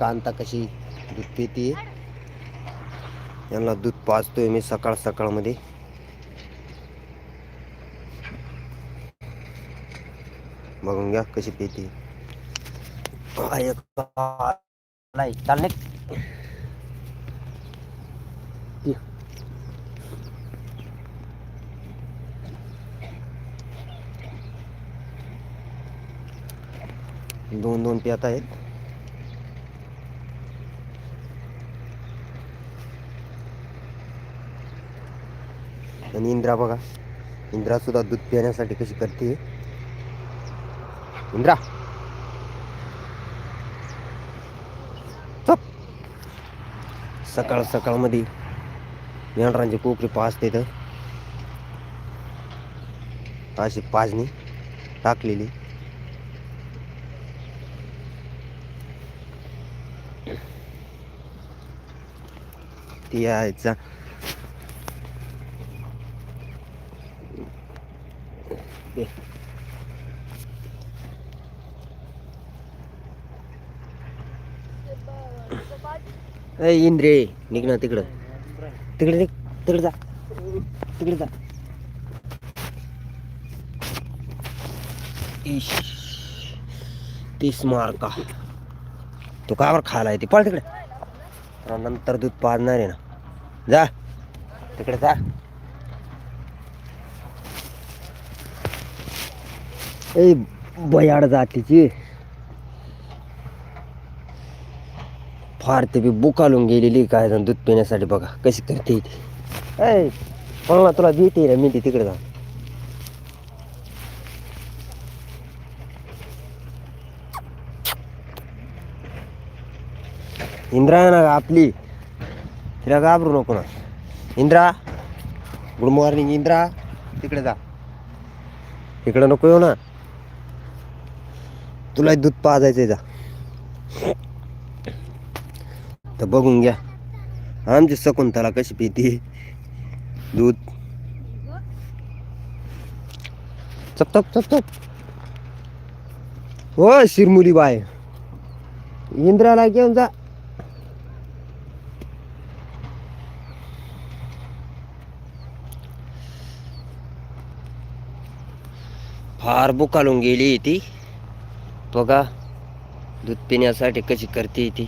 कांता कशी दूध पिते. यांना दूध पाचतोय मी सकाळ सकाळमध्ये. बघून घ्या कशी पिते. चाल दोन दोन पियात आहेत. आणि इंद्रा बघा. इंद्रा सुद्धा दूध पिण्यासाठी कशी करते. इंद्रा. सकाळ सकाळमध्ये मेंढरांचे कोकरी पाजते तर. अशी पाजणी टाकलेली. ती यायचा ए इंद्रे निघ ना तिकडं. तिकडे निघ तिकडे जा. तिकडे जा. इश तीस मार्का. तू का बरं खायला येते? पळ तिकडे. नंतर दूध पाजणार आहे ना. जा. तिकडे जा. ए बयाड जातीची. फार ते बी बुकालून गेलेली काय जण दूध पिण्यासाठी बघा कशी करते ती. ऐ पळला तुला देते रे मी ती तिकडे जा इंद्रा आहे ना आपली. तिला घाबरू नको ना. Indra good morning Indra. तिकडे जा. इकडे नको येऊ ना. तुला दूध पाजायचंय जा. तर बघून घ्या. आमची शकुंतला कशी पिते? दूध. चप चप चप चप. हो शिरमुली बाय. इंद्राला घेऊन जा. फार बुकालून गेली ती. बघा दूध पिण्यासाठी कशी करते ती.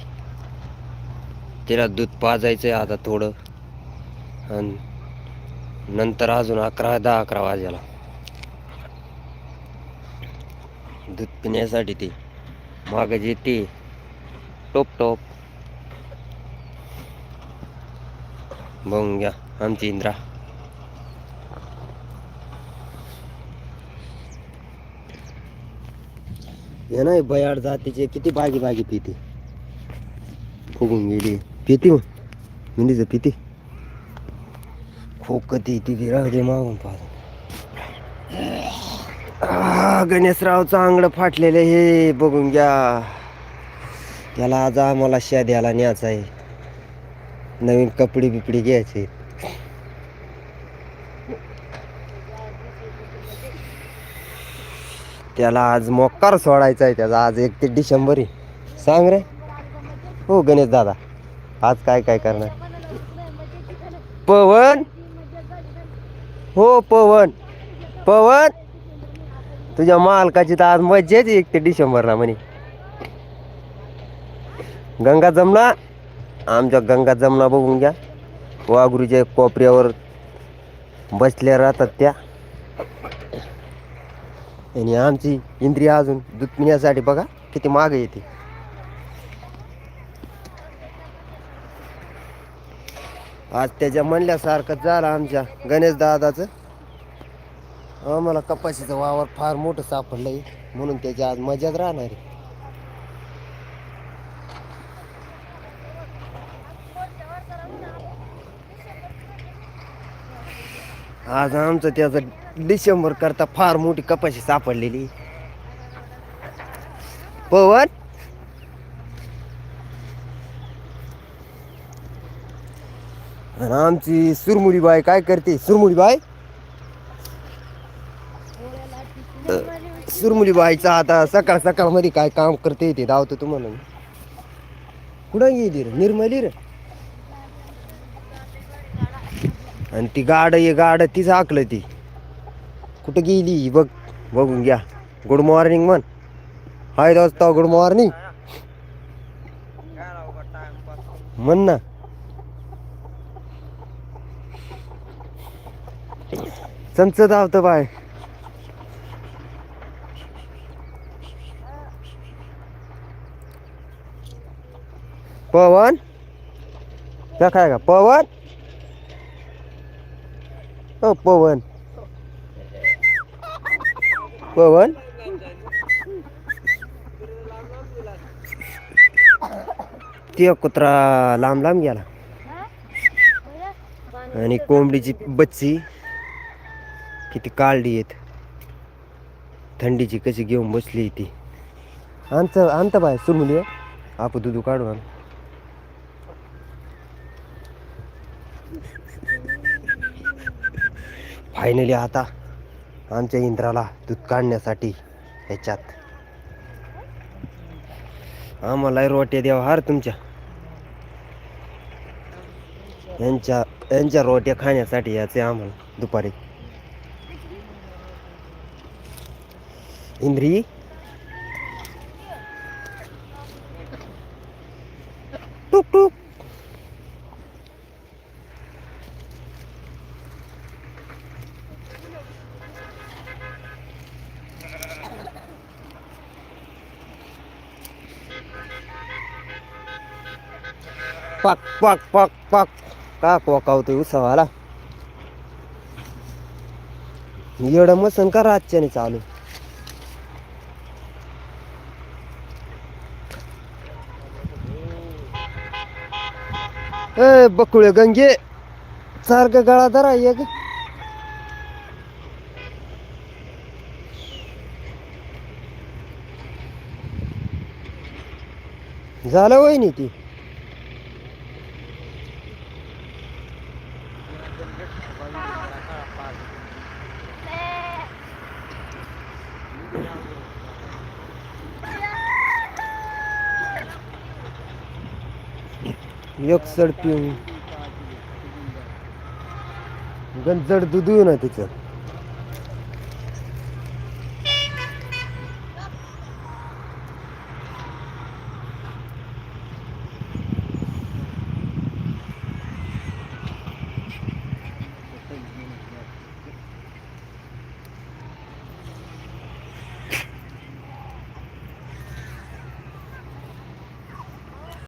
तिला दूध पाजायचं आहे आता थोडं. आणि नंतर अजून अकरा दहा अकरा वाजायला. दूध पिण्यासाठी ती माग येते टोप टोप. बघून घ्या आमची इंद्रा. हे नाही बयाड जातीचे किती बागी बागी पिते. फुगून गेली. पिती मग. मिनीचं पिती. खोकती तिथे राहू दे मागून पाहतो गणेशरावचं चांगलं फाटलेलं हे बघून घ्या. त्याला आज आम्हाला द्यायला न्यायचा आहे. नवीन कपडे बिपडे घ्यायचे. त्याला आज मोक्कार सोडायचा आहे त्याचा. आज एक ते डिसेंबर आहे. सांग रे. हो गणेश दादा. आज काय काय करणार? पवन? हो पवन. पवन? तुझ्या मालकाची तर आज मज्जाच आहे एक ते डिसेंबरला म्हणे. गंगा जमना? आमच्या गंगा जमना बघून घ्या. वाघुरीच्या कोपऱ्यावर बसल्या राहतात त्या. आणि आमची इंद्रिया अजून दूध पिण्यासाठी बघा किती माग येते. आज त्याच्या म्हणल्यासारखं झालं आमच्या गणेश दादाचं. आम्हाला कपाशीचं वावर फार मोठं सापडलंय म्हणून त्याची आज मजाच राहणार आहे. आज आमचं त्याचं डिसेंबर करता फार मोठी कपाशी सापडलेली. पवन? आणि आमची सुरमुडी बाय काय करते? सुरमुडी बाय सुरमुली बाईचा आता सकाळ सकाळमध्ये काय काम करते ते धावतो तुम्हाला कुठं गेली रे? निर्मली रे? आणि ती गाड ये गाड तीच आकलं ती. कुठं गेली? ही बघ बघून घ्या. गुड मॉर्निंग म्हण. हाय दोस्त गुड मॉर्निंग म्हण ना. चंच धावतं बाय. पवन? त्या काय का पवन? ओ पवन. पवन. ते कुत्रा लांब लांब गेला. आणि कोंबडीची बच्ची किती काळडी आहेत. थंडीची कशी घेऊन बसली ती. आणत आणत बाय सुरमुली. आप दुधू काढून आण फायनली आता आमच्या इंद्राला दूध काढण्यासाठी ह्याच्यात. आम्हाला रोट्या द्यावा हार तुमच्या. यांच्या यांच्या रोट्या खाण्यासाठी याचे आम्हाला दुपारी. इंद्री? टुक टुक. पाक पाक पाक पाक. का कोकावतोय उत्सवाला? एवढं मसन का रातच्याने चालू? ए बकुळे गंगे सारखं गळा धरा एक. झालं वय ती? एक सड पिऊन गंजड दूध ना तिचं.